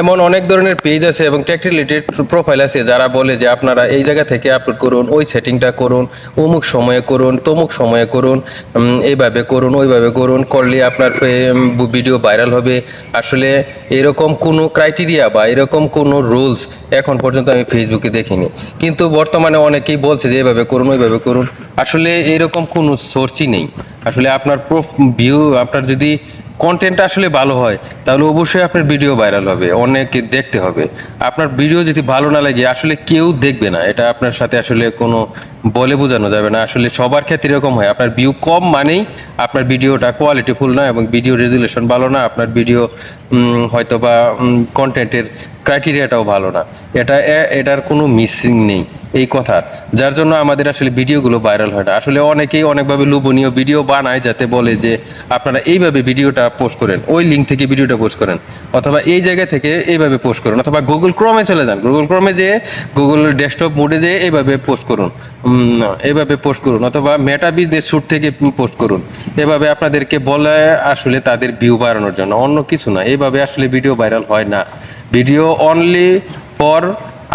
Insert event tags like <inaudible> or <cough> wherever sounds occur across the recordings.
এমন অনেক ধরনের পেজ আছে এবং টেক রিলেটেড প্রোফাইল আছে যারা বলে যে আপনারা এই জায়গা থেকে আপলোড করুন, ওই সেটিংটা করুন, অমুক সময়ে করুন, তমুক সময়ে করুন এইভাবে করুন, ওইভাবে করুন, করলে আপনার ভিডিও ভাইরাল হবে। আসলে এরকম কোনো ক্রাইটেরিয়া বা এরকম কোনো রুলস এখন পর্যন্ত আমি ফেসবুকে দেখিনি। কিন্তু বর্তমানে অনেকেই বলছে যে এইভাবে করুন, ওইভাবে করুন। আসলে এরকম কোনো সোর্সই নেই। আসলে আপনার প্রো ভিউ আপনার যদি কন্টেন্ট আসলে ভালো হয়, তাহলে অবশ্যই আপনার ভিডিও ভাইরাল হবে অনেকে দেখতে হবে। আপনার ভিডিও যদি ভালো না লাগে, আসলে কেউ দেখবে না। এটা আপনার সাথে আসলে কোনো বলে বোঝানো যাবে না। আসলে সবার ক্ষেত্রে এরকম হয়। আপনার ভিউ কম মানেই আপনার ভিডিওটা কোয়ালিটিফুল না এবং ভিডিও রেজুলেশন ভালো না। আপনার ভিডিও হয়তো বা কন্টেন্টের ক্রাইটেরিয়াটাও ভালো না। এটা এটার কোনো মিসিং নেই। এই কথার যার জন্য আমাদের আসলে ভিডিওগুলো ভাইরাল হয় না। আসলে অনেকেই অনেকভাবে লোভনীয় ভিডিও বানায় যাতে বলে যে, আপনারা এইভাবে ভিডিওটা পোস্ট করেন। ওই লিঙ্ক থেকে ভিডিওটা পোস্ট করেন। অথবা এই জায়গা থেকে এইভাবে পোস্ট করুন। অথবা গুগল ক্রমে চলে যান। গুগল ক্রমে যেয়ে গুগল ডেস্কটপ মোডে যেয়ে এইভাবে পোস্ট করুন। উম, এইভাবে পোস্ট করুন অথবা মেটা বিজনেস শুট থেকে পোস্ট করুন। এভাবে আপনাদেরকে বলে আসলে তাদের ভিউ বাড়ানোর জন্য। অন্য কিছু না এভাবে আসলে ভিডিও ভাইরাল হয় না। ভিডিও অনলি ফর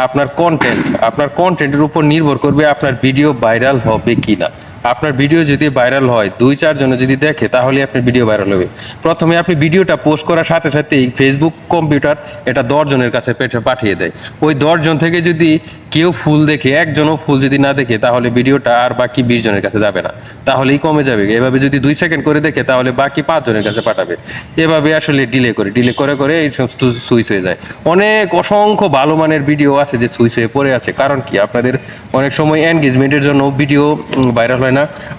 আপনার কন্টেন্ট আপনার কন্টেন্টের উপর নির্ভর করবে আপনার ভিডিও ভাইরাল হবে কি না আপনার ভিডিও যদি ভাইরাল হয়, দুই চারজনে যদি দেখে তাহলে আপনার ভিডিও ভাইরাল হবে। প্রথমে আপনি ভিডিওটা পোস্ট করার সাথে সাথেই ফেসবুক কম্পিউটার এটা দশজনের কাছে পাঠিয়ে দেয়। ওই দশজন থেকে যদি কেউ ফুল দেখে, একজনও ফুল যদি না দেখে, তাহলে ভিডিওটা আর বাকি বিশ জনের কাছে যাবে না। তাহলেই কমে যাবে। এভাবে যদি দুই সেকেন্ড করে দেখে, তাহলে বাকি পাঁচজনের কাছে পাঠাবে। এভাবে আসলে ডিলে করে ডিলে করে করে এই সমস্ত সুইচ হয়ে যায়। অনেক অসংখ্য ভালো মানের ভিডিও আছে যে সুইচ হয়ে পড়ে আছে। কারণ কি? আপনাদের অনেক সময় এনগেজমেন্টের জন্য ভিডিও ভাইরাল হয় না।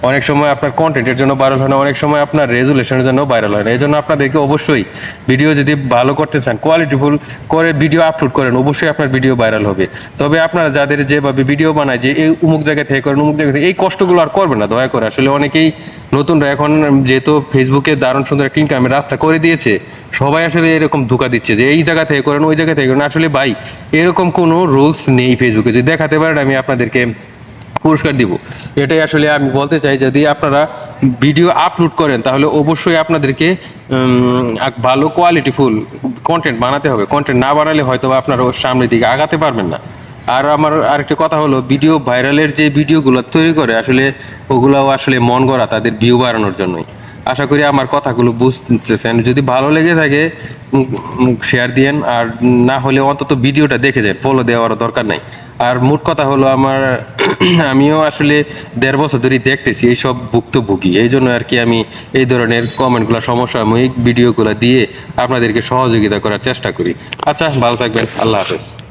অনেক সময় আপনার কন্টেন্টের জন্য ভাইরাল হয় না, অনেক সময় আপনার রেজুলেশনের জন্য ভাইরাল হয় না। এই জন্য আপনাদেরকে অবশ্যই ভিডিও যদি ভালো করতে চান কোয়ালিটিফুল করে ভিডিও আপলোড করেন, অবশ্যই আপনার ভিডিও ভাইরাল হবে। তবে আপনারা যাদের যেভাবে ভিডিও বানায়, যে এই উমুক জায়গা থেকে করেন উমুক জায়গা থেকে, এই কষ্টগুলো আর করবে না, দয়া করে। আসলে অনেকেই নতুনরা এখন যেহেতু ফেসবুকে দারুণ সুন্দর একটা ইনকামের রাস্তা করে দিয়েছে, সবাই আসলে এরকম ধোকা দিচ্ছে যে এই জায়গা থেকে করেন, ওই জায়গা থেকে করেন। আসলে ভাই, এরকম কোনো রুলস নেই ফেসবুকে যদি দেখাতে পারেন, আমি আপনাদেরকে পুরস্কার দিব। এটাই আসলে আমি বলতে চাই, যদি আপনারা ভিডিও আপলোড করেন, তাহলে অবশ্যই আপনাদেরকে ভালো কোয়ালিটিফুল কন্টেন্ট বানাতে হবে। কন্টেন্ট না বানালে হয়তো আপনারা সামনের দিকে আগাতে পারবেন না। আর আমার আরেকটা কথা হলো ভিডিও ভাইরালের যে ভিডিওগুলো তৈরি করে, আসলে ওগুলাও আসলে মন গড়া তাদের ভিউ বাড়ানোর জন্যই। আশা করি আমার কথাগুলো বুঝতেছেন। যদি ভালো লেগে থাকে শেয়ার দিয়েন। আর না হলে অন্তত ভিডিওটা দেখে যান। ফলো দেওয়ার দরকার নাই। আর মোট কথা হলো আমার, <clears throat> আমিও আসলে দেড় বছর ধরে দেখতেছি এইসব ভুক্তভোগী। এই জন্য আর কি আমি এই ধরনের কমেন্টগুলো সমসাময়িক ভিডিওগুলো দিয়ে আপনাদেরকে সহযোগিতা করার চেষ্টা করি। আচ্ছা ভালো থাকবেন। আল্লাহ হাফেজ।